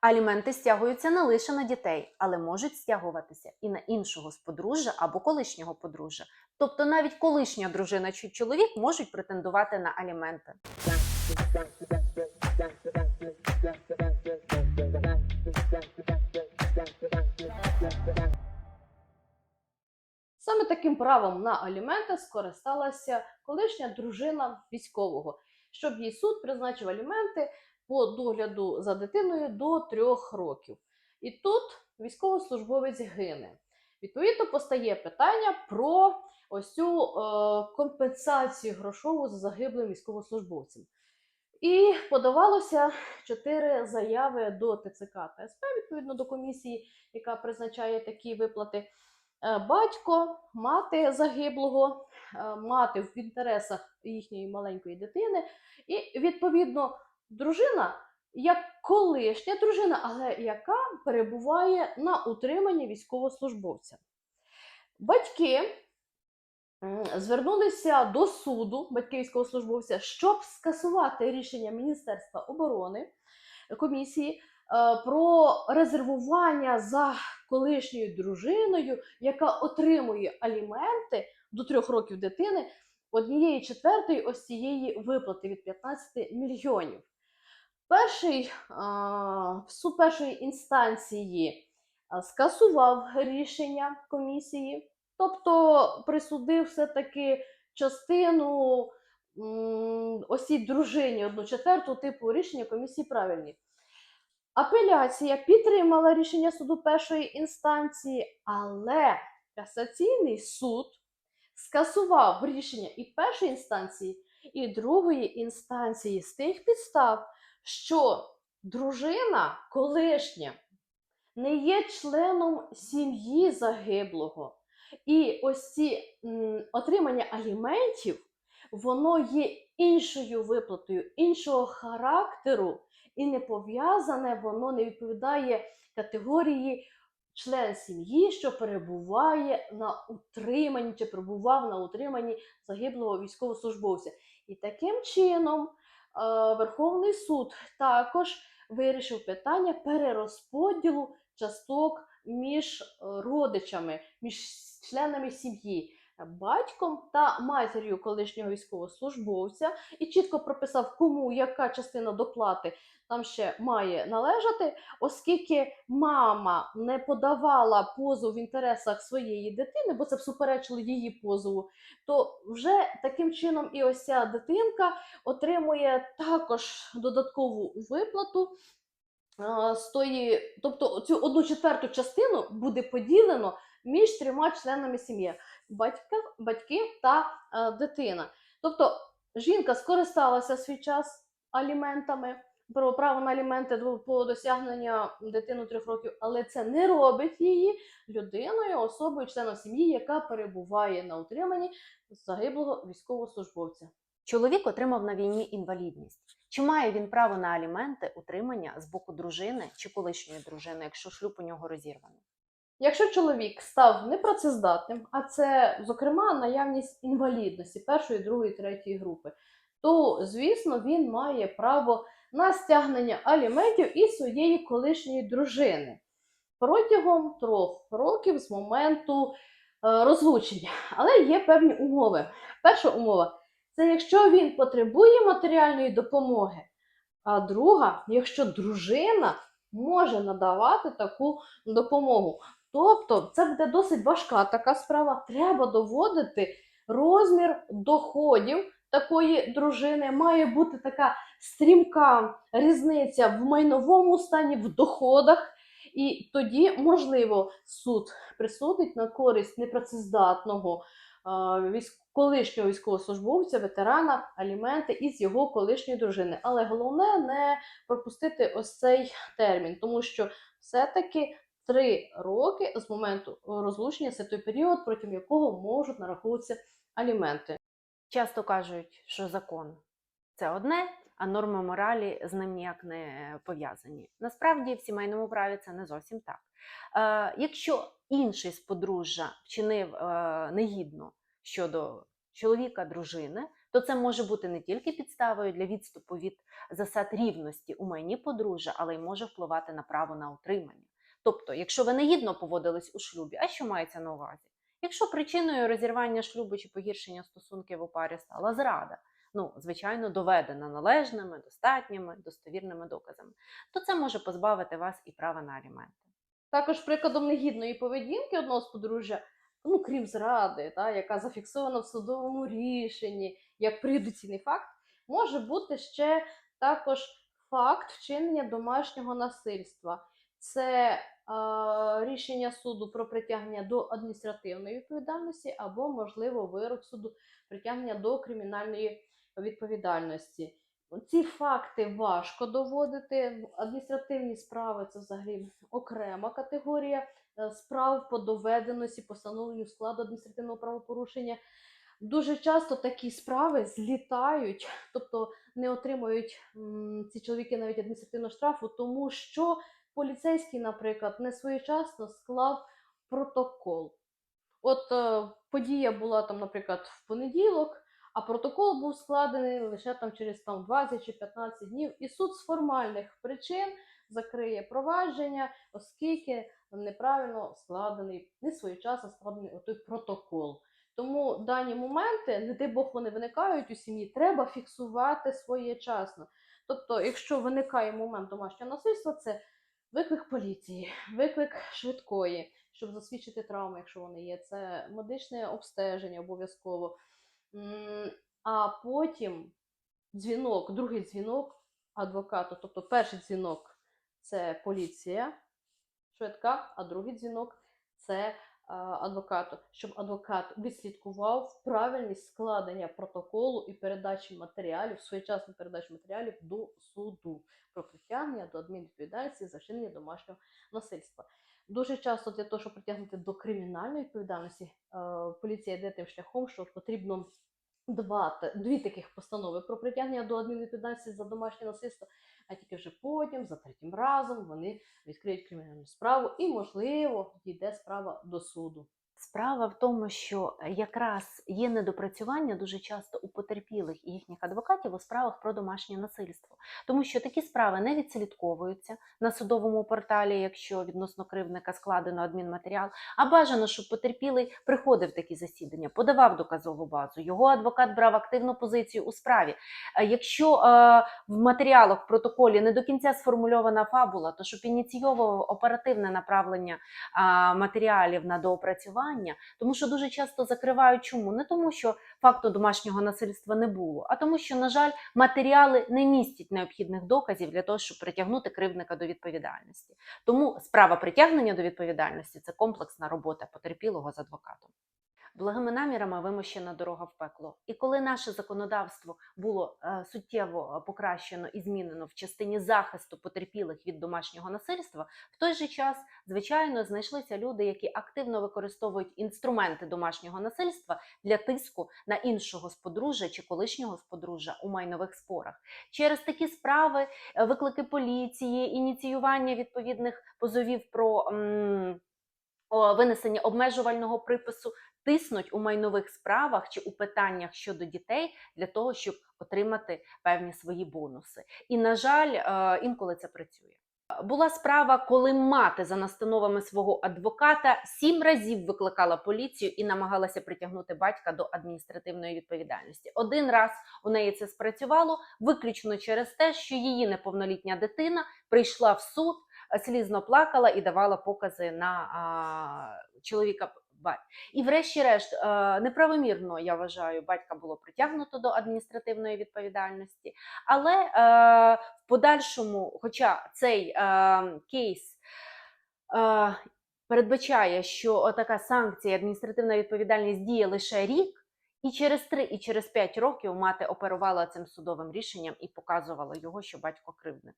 Аліменти стягуються не лише на дітей, але можуть стягуватися і на іншого з подружжя або колишнього подружжя. Тобто навіть колишня дружина чи чоловік можуть претендувати на аліменти. Саме таким правом на аліменти скористалася колишня дружина військового, щоб їй суд призначив аліменти по догляду за дитиною до трьох років. І тут військовослужбовець гине. Відповідно, постає питання про ось цю е, компенсацію грошову за загиблим військовослужбовцем. І подавалося чотири заяви до ТЦК та СП, відповідно до комісії, яка призначає такі виплати. Е, Батько, мати загиблого, е, мати в інтересах їхньої маленької дитини, і відповідно дружина, як колишня дружина, але яка перебуває на утриманні військовослужбовця. Батьки звернулися до суду, батьки військовослужбовця, щоб скасувати рішення Міністерства оборони комісії е, про резервування за колишньою дружиною, яка отримує аліменти до трьох років дитини, однієї четвертої ось цієї виплати від 15 мільйонів. Перший суд першої інстанції скасував рішення комісії, тобто присудив все-таки частину ось дружині одну четверту типу рішення комісії правильні. Апеляція підтримала рішення суду першої інстанції, але касаційний суд скасував рішення і першої інстанції, і другої інстанції з тих підстав, що дружина колишня не є членом сім'ї загиблого. І ось ці м, отримання аліментів, воно є іншою виплатою, іншого характеру, і не пов'язане, воно не відповідає категорії член сім'ї, що перебуває на утриманні чи перебував на утриманні загиблого військовослужбовця. І таким чином Верховний суд також вирішив питання перерозподілу часток між е, родичами, між членами сім'ї. Батьком та матір'ю колишнього військовослужбовця і чітко прописав, кому яка частина доплати там ще має належати, оскільки мама не подавала позов в інтересах своєї дитини, бо це всуперечило її позову, то вже таким чином і ось ця дитинка отримує також додаткову виплату. З тої, тобто цю одну четверту частину буде поділено між трьома членами сім'ї: батька, батьки та е, дитина. Тобто жінка скористалася свій час аліментами, про право на аліменти по досягнення дитину трьох років, але це не робить її людиною, особою, членом сім'ї, яка перебуває на утриманні загиблого військовослужбовця. Чоловік отримав на війні інвалідність. Чи має він право на аліменти утримання з боку дружини чи колишньої дружини, якщо шлюб у нього розірваний? Якщо чоловік став непрацездатним, а це, зокрема, наявність інвалідності першої, другої, третьої групи, то, звісно, він має право на стягнення аліментів із своєї колишньої дружини протягом трьох років з моменту е, розлучення. Але є певні умови. Перша умова це якщо він потребує матеріальної допомоги, а друга, якщо дружина може надавати таку допомогу. Тобто це буде досить важка така справа. Треба доводити розмір доходів такої дружини. Має бути така стрімка різниця в майновому стані, в доходах. І тоді, можливо, суд присудить на користь непрацездатного колишнього військовослужбовця, ветерана, аліменти із його колишньої дружини. Але головне не пропустити ось цей термін, тому що все-таки три роки з моменту розлучення це той період, протягом якого можуть нараховуватися аліменти. Часто кажуть, що закон це одне, а норми моралі з ним ніяк не пов'язані. Насправді в сімейному праві це не зовсім так. Е, якщо інший з подружжя вчинив е, негідно щодо чоловіка, дружини, то це може бути не тільки підставою для відступу від засад рівності у майні подружжя, але й може впливати на право на утримання. Тобто, якщо ви негідно поводились у шлюбі, а що мається на увазі? Якщо причиною розірвання шлюбу чи погіршення стосунків у парі стала зрада, ну, звичайно, доведена належними, достатніми, достовірними доказами, то це може позбавити вас і права на аліменти. Також прикладом негідної поведінки одного з подружжя, ну крім зради, та, яка зафіксована в судовому рішенні як преюдиційний факт, може бути ще також факт вчинення домашнього насильства. Це рішення суду про притягнення до адміністративної відповідальності або, можливо, вирок суду притягнення до кримінальної відповідальності. Ці факти важко доводити. Адміністративні справи це взагалі окрема категорія е, справ по доведеності, постановленню складу адміністративного правопорушення. Дуже часто такі справи злітають, тобто не отримують ці чоловіки навіть адміністративного штрафу, тому що поліцейський, наприклад, не своєчасно склав протокол. От е, подія була там, наприклад, в понеділок, а протокол був складений лише там через там 20 чи 15 днів, і суд з формальних причин закриє провадження, оскільки неправильно складений, не своєчасно складений той протокол. Тому дані моменти, не дай Бог, вони виникають у сім'ї, треба фіксувати своєчасно. Тобто, якщо виникає момент домашнього насильства, це виклик поліції, виклик швидкої, щоб засвідчити травми, якщо вони є, це медичне обстеження обов'язково. А потім дзвінок, другий дзвінок адвокату. Тобто перший дзвінок це поліція швидка, а другий дзвінок це адвокату, щоб адвокат відслідкував правильність складення протоколу і передачі матеріалів, своєчасну передачу матеріалів до суду про притягнення до адмінвідповідальності за вчинення домашнього насильства. Дуже часто для того, щоб притягнути до кримінальної відповідальності, е, поліція йде тим шляхом, що потрібно два, дві таких постанови про притягнення до адмінвідповідальності за домашнє насильство, а тільки вже потім, за третім разом, вони відкриють кримінальну справу і, можливо, дійде справа до суду. Справа в тому, що якраз є недопрацювання дуже часто у потерпілих і їхніх адвокатів у справах про домашнє насильство, тому що такі справи не відслідковуються на судовому порталі, якщо відносно кривдника складено адмінматеріал. А бажано, щоб потерпілий приходив такі засідання, подавав доказову базу. Його адвокат брав активну позицію у справі. Е, Якщо е, в матеріалах в протоколі не до кінця сформульована фабула, то щоб ініційовував оперативне направлення а, матеріалів на доопрацювання, тому що дуже часто закривають чому? Не тому, що факту домашнього насильства не було, а тому, що, на жаль, матеріали не містять необхідних доказів для того, щоб притягнути кривдника до відповідальності. Тому справа притягнення до відповідальності це комплексна робота потерпілого з адвокатом. Благими намірами вимощена дорога в пекло. І коли наше законодавство було е, суттєво е, покращено і змінено в частині захисту потерпілих від домашнього насильства, в той же час, звичайно, знайшлися люди, які активно використовують інструменти домашнього насильства для тиску на іншого з подружжя чи колишнього з подружжя у майнових спорах. Через такі справи, е, виклики поліції, ініціювання відповідних позовів про м, винесення обмежувального припису тиснуть у майнових справах чи у питаннях щодо дітей для того, щоб отримати певні свої бонуси. І, на жаль, е, інколи це працює. Була справа, коли мати за настановами свого адвоката сім разів викликала поліцію і намагалася притягнути батька до адміністративної відповідальності. Один раз у неї це спрацювало виключно через те, що її неповнолітня дитина прийшла в суд, слізно плакала і давала покази на чоловіка. І, врешті-решт, е, неправомірно я вважаю, батька було притягнуто до адміністративної відповідальності. Але е, в подальшому, хоча цей е, кейс передбачає, що така санкція, адміністративна відповідальність діє лише рік, і через 3, і через 5 років мати оперувала цим судовим рішенням і показувала його, що батько кривдник.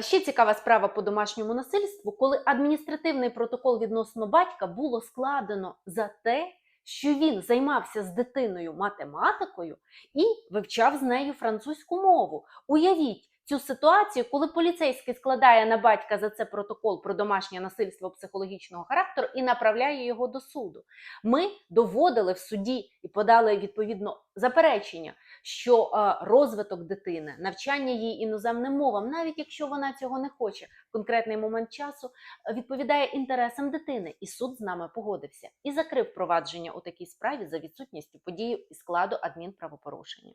Ще цікава справа по домашньому насильству, коли адміністративний протокол відносно батька було складено за те, що він займався з дитиною математикою і вивчав з нею французьку мову. Уявіть цю ситуацію, коли поліцейський складає на батька за це протокол про домашнє насильство психологічного характеру і направляє його до суду. Ми доводили в суді подали відповідно заперечення, що е, розвиток дитини, навчання її іноземним мовам, навіть якщо вона цього не хоче в конкретний момент часу, е, відповідає інтересам дитини, і суд з нами погодився і закрив провадження у такій справі за відсутністю події і складу адмінправопорушення.